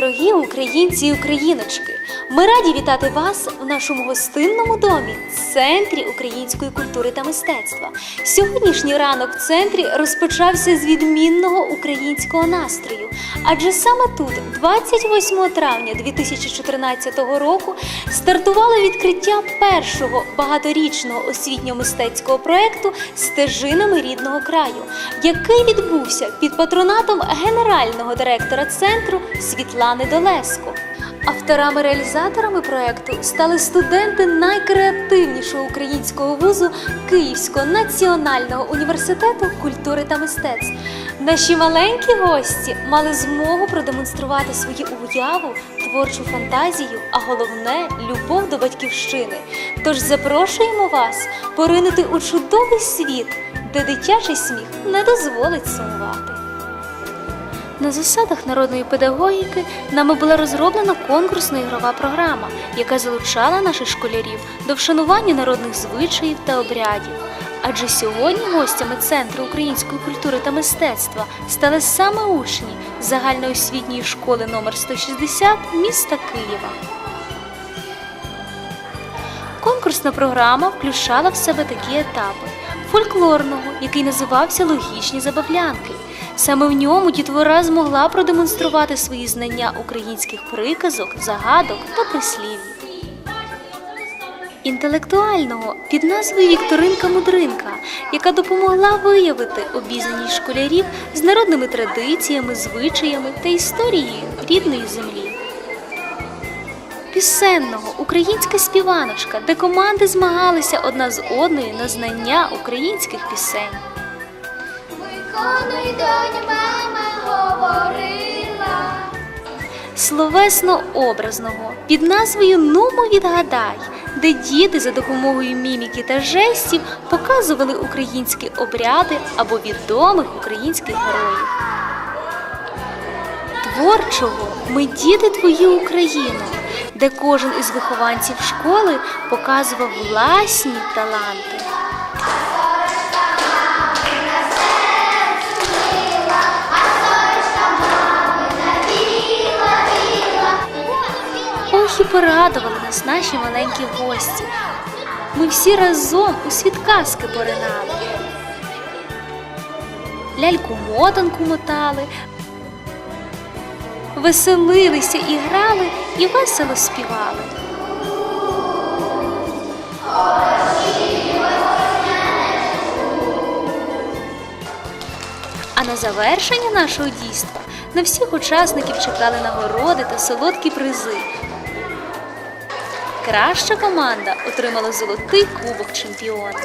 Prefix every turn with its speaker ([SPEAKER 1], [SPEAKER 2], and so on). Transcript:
[SPEAKER 1] Дорогі українці і україночки, ми раді вітати вас в нашому гостинному домі, центрі української культури та мистецтва. Сьогоднішній ранок в центрі розпочався з відмінного українського настрою. Адже саме тут, 28 травня 2014 року, стартувало відкриття першого багаторічного освітньо-мистецького проекту Стежинами рідного краю, який відбувся під патронатом генерального директора центру Світлани Долеско. Авторами-реалізаторами проекту стали студенти найкреативнішого українського вузу Київського національного університету культури та мистецтв. Наші маленькі гості мали змогу продемонструвати свою уяву, творчу фантазію, а головне любов до батьківщини. Тож запрошуємо вас поринути у чудовий світ, де дитячий сміх не дозволить сумувати. На засадах народної педагогіки нами була розроблена конкурсна ігрова програма, яка залучала наших школярів до вшанування народних звичаїв та обрядів. Адже сьогодні гостями Центру української культури та мистецтва стали саме учні загальноосвітньої школи номер 160 міста Києва. Конкурсна програма включала в себе такі етапи: фольклорного, який називався Логічні забавлянки. Саме в ньому дітвора змогла продемонструвати свої знання українських приказок, загадок та прислів'їв. Інтелектуального під назвою Вікторинка Мудринка, яка допомогла виявити обізнаність школярів з народними традиціями, звичаями та історією рідної землі. Пісенного українська співаночка, де команди змагалися одна з одною на знання українських пісень.
[SPEAKER 2] Виконуй, доню, мама говорила.
[SPEAKER 1] словесно-образного під назвою Нумо відгадай, де діти за допомогою міміки та жестів показували українські обряди або відомих українських героїв. Творчого ми діти твої Україно, де кожен із вихованців школи показував власні таланти. І порадували нас наші маленькі гості. Ми всі разом у світ казки поринали. Ляльку мотанку мотали, веселилися і грали, і весело співали. А на завершення нашого дійства на всіх учасників чекали нагороди та солодкі призи. Краща команда отримала золотий кубок чемпіона.